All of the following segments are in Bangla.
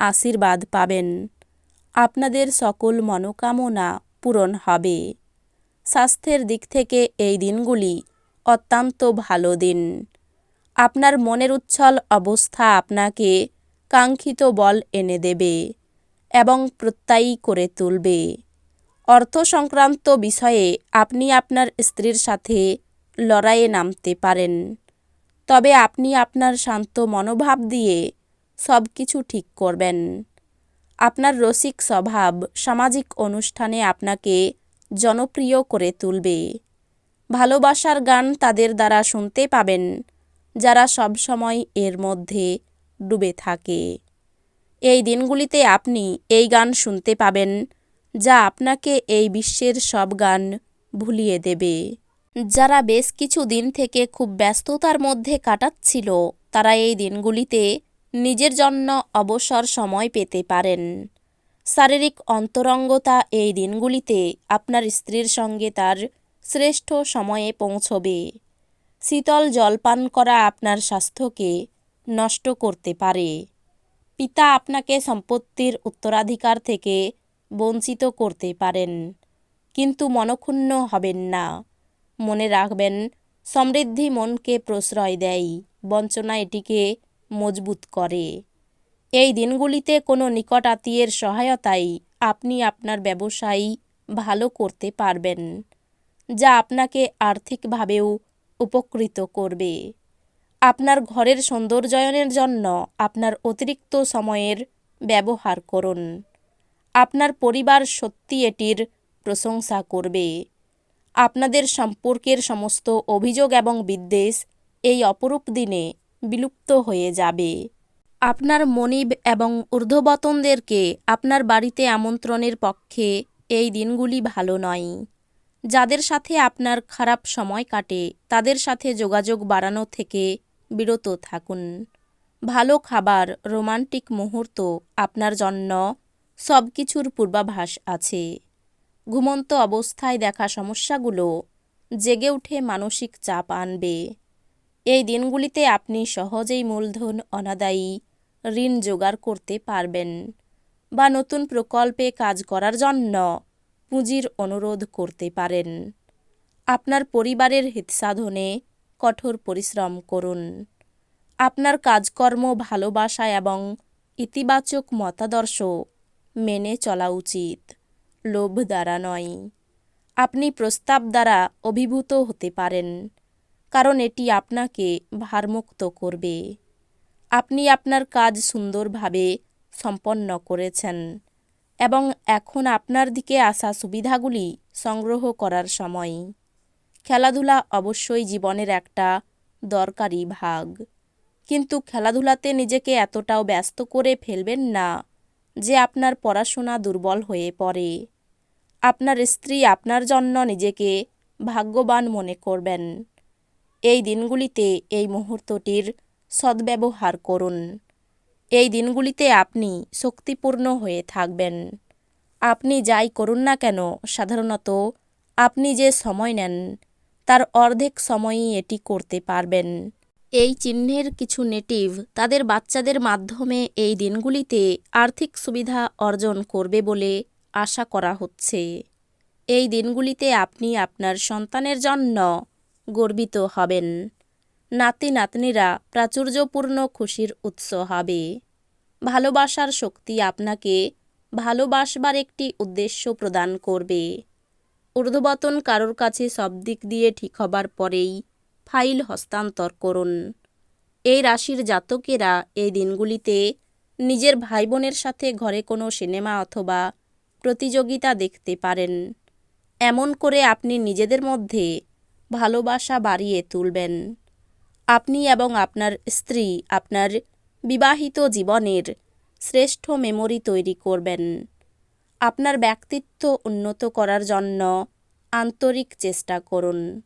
আশীর্বাদ পাবেন। আপনাদের সকল মনোকামনা পূরণ হবে। স্বাস্থ্যের দিক থেকে এই দিনগুলি অত্যন্ত ভালো দিন। আপনার মনের উচ্ছল অবস্থা আপনাকে কাঙ্ক্ষিত বল এনে দেবে এবং প্রত্যয়ী করে তুলবে। অর্থ সংক্রান্ত বিষয়ে আপনি আপনার স্ত্রীর সাথে লড়াইয়ে নামতে পারেন। তবে আপনি আপনার শান্ত মনোভাব দিয়ে সব কিছু ঠিক করবেন। আপনার রসিক স্বভাব সামাজিক অনুষ্ঠানে আপনাকে জনপ্রিয় করে তুলবে। ভালোবাসার গান তাদের দ্বারা শুনতে পাবেন, যারা সবসময় এর মধ্যে ডুবে থাকে। এই দিনগুলিতে আপনি এই গান শুনতে পাবেন, যা আপনাকে এই বিশ্বের সব গান ভুলিয়ে দেবে। যারা বেশ কিছু দিন থেকে খুব ব্যস্ততার মধ্যে কাটাচ্ছিল, তারা এই দিনগুলিতে নিজের জন্য অবসর সময় পেতে পারেন। শারীরিক অন্তরঙ্গতা এই দিনগুলিতে আপনার স্ত্রীর সঙ্গে তার শ্রেষ্ঠ সময়ে পৌঁছবে। শীতল জলপান করা আপনার স্বাস্থ্যকে নষ্ট করতে পারে। পিতা আপনাকে সম্পত্তির উত্তরাধিকার থেকে বঞ্চিত করতে পারেন, কিন্তু মনক্ষুণ্ণ হবেন না। মনে রাখবেন, সমৃদ্ধি মনকে প্রশ্রয় দেয়। বঞ্চনা এটিকে মজবুত করে। এই দিনগুলিতে কোনো নিকট আত্মীয়ের সহায়তায় আপনি আপনার ব্যবসায়ী ভালো করতে পারবেন, যা আপনাকে আর্থিকভাবেও উপকৃত করবে। আপনার ঘরের সৌন্দর্যায়নের জন্য আপনার অতিরিক্ত সময়ের ব্যবহার করুন। আপনার পরিবার সত্যি এটির প্রশংসা করবে। আপনাদের সম্পর্কের সমস্ত অভিযোগ এবং বিদ্বেষ এই অপরূপ দিনে বিলুপ্ত হয়ে যাবে। আপনার মনিব এবং ঊর্ধ্ববতনদেরকে আপনার বাড়িতে আমন্ত্রণের পক্ষে এই দিনগুলি ভালো নয়। যাদের সাথে আপনার খারাপ সময় কাটে, তাদের সাথে যোগাযোগ বাড়ানো থেকে বিরত থাকুন। ভালো খাবার, রোমান্টিক মুহূর্ত আপনার জন্য সব কিছুর পূর্বাভাস আছে। ঘুমন্ত অবস্থায় দেখা সমস্যাগুলো জেগে উঠে মানসিক চাপ আনবে। এই দিনগুলিতে আপনি সহজেই মূলধন, অনাদায়ী ঋণ জোগাড় করতে পারবেন বা নতুন প্রকল্পে কাজ করার জন্য পুঁজির অনুরোধ করতে পারেন। আপনার পরিবারের হিতসাধনে কঠোর পরিশ্রম করুন। আপনার কাজকর্ম ভালোবাসা এবং ইতিবাচক মতাদর্শ মেনে চলা উচিত, লোভ দ্বারা নয়। আপনি প্রস্তাব দ্বারা অভিভূত হতে পারেন। কারণ এটি আপনাকে ভারমুক্ত করবে। আপনি আপনার কাজ সুন্দরভাবে সম্পন্ন করেছেন এবং এখন আপনার দিকে আসা সুবিধাগুলি সংগ্রহ করার সময়। খেলাধুলা অবশ্যই জীবনের একটা দরকারি ভাগ। কিন্তু খেলাধুলাতে নিজেকে এতটাও ব্যস্ত করে ফেলবেন না যে আপনার পড়াশোনা দুর্বল হয়ে পড়ে। আপনার স্ত্রী আপনার জন্য নিজেকে ভাগ্যবান মনে করবেন। এই দিনগুলিতে এই মুহূর্তটির সদ্ব্যবহার করুন। এই দিনগুলিতে আপনি শক্তিপূর্ণ হয়ে থাকবেন। আপনি যাই করুন না কেন, সাধারণত আপনি যে সময় নেন, তার অর্ধেক সময়ই এটি করতে পারবেন। এই চিহ্নের কিছু নেটিভ তাদের বাচ্চাদের মাধ্যমে এই দিনগুলিতে আর্থিক সুবিধা অর্জন করবে বলে আশা করা হচ্ছে। এই দিনগুলিতে আপনি আপনার সন্তানের জন্য গর্বিত হবেন। নাতি নাতনিরা প্রাচুর্যপূর্ণ খুশির উৎস হবে। ভালোবাসার শক্তি আপনাকে ভালোবাসবার একটি উদ্দেশ্য প্রদান করবে। ঊর্ধ্ববতন কারোর কাছে সব দিক দিয়ে ঠিক হবার পরেই ফাইল হস্তান্তর করুন। এই রাশির জাতকেরা এই দিনগুলিতে নিজের ভাই বোনের সাথে ঘরে কোনো সিনেমা অথবা প্রতিযোগিতা দেখতে পারেন। এমন করে আপনি নিজেদের মধ্যে ভালোবাসা বাড়িয়ে তুলবেন। আপনি এবং আপনার স্ত্রী আপনার বিবাহিত জীবনের শ্রেষ্ঠ মেমোরি তৈরি করবেন। আপনার ব্যক্তিত্ব উন্নত করার জন্য আন্তরিক চেষ্টা করুন।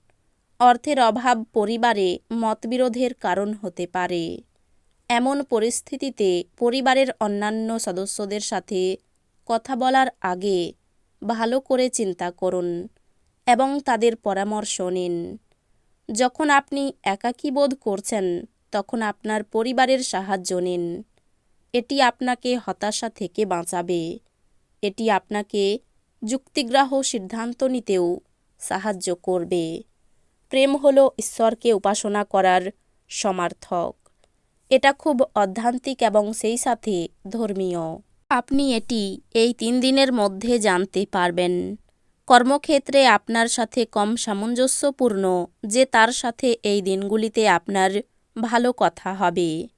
অর্থের অভাব পরিবারে মতবিরোধের কারণ হতে পারে। এমন পরিস্থিতিতে পরিবারের অন্যান্য সদস্যদের সাথে কথা বলার আগে ভালো করে চিন্তা করুন। এবং তাদের পরামর্শ নিন। যখন আপনি একাকী বোধ করছেন, তখন আপনার পরিবারের সাহায্য নিন। এটি আপনাকে হতাশা থেকে বাঁচাবে। এটি আপনাকে যুক্তিগ্রাহ সিদ্ধান্ত নিতেও সাহায্য করবে। প্রেম হল ঈশ্বরকে উপাসনা করার সমার্থক। এটা খুব অধ্যান্তিক এবং সেই সাথে ধর্মীয়। আপনি এটি এই তিন দিনের মধ্যে জানতে পারবেন। কর্মক্ষেত্রে আপনার সাথে কম সামঞ্জস্যপূর্ণ যে তার সাথে এই দিনগুলিতে আপনার ভালো কথা হবে।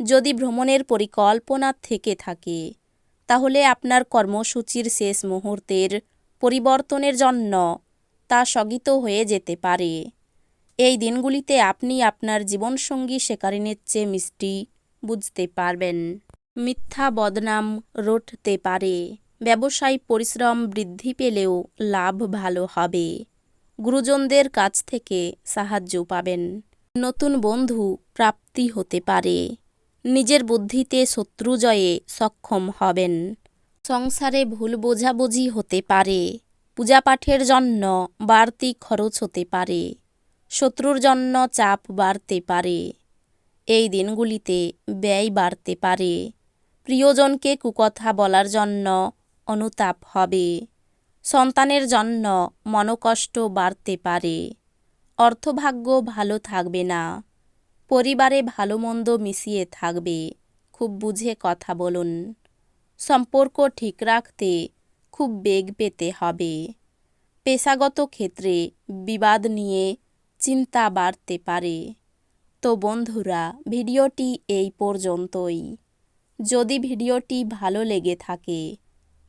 যদি ভ্রমণের পরিকল্পনা থেকে থাকে, তাহলে আপনার কর্মসূচির শেষ মুহূর্তের পরিবর্তনের জন্য তা স্থগিত হয়ে যেতে পারে। এই দিনগুলিতে আপনি আপনার জীবনসঙ্গী শিকারিনের চেয়ে মিষ্টি বুঝতে পারবেন। মিথ্যা বদনাম রটতে পারে। ব্যবসায় পরিশ্রম বৃদ্ধি পেলেও লাভ ভালো হবে। গুরুজনদের কাছ থেকে সাহায্য পাবেন। নতুন বন্ধু প্রাপ্তি হতে পারে। নিজের বুদ্ধিতে শত্রু জয়ে সক্ষম হবেন। সংসারে ভুল বোঝাবুঝি হতে পারে। পূজাপাঠের জন্য বাড়তি খরচ হতে পারে। শত্রুর জন্য চাপ বাড়তে পারে। এই দিনগুলিতে ব্যয় বাড়তে পারে। প্রিয়জনকে কুকথা বলার জন্য অনুতাপ হবে। সন্তানের জন্য মনকষ্ট বাড়তে পারে। অর্থভাগ্য ভালো থাকবে না। পরিবারে ভালো মন্দ মিশিয়ে থাকবে। খুব বুঝে কথা বলুন। সম্পর্ক ঠিক রাখতে খুব বেগ পেতে হবে। পেশাগত ক্ষেত্রে বিবাদ নিয়ে চিন্তা বাড়তে পারে। তো বন্ধুরা, ভিডিওটি এই পর্যন্তই। যদি ভিডিওটি ভালো লেগে থাকে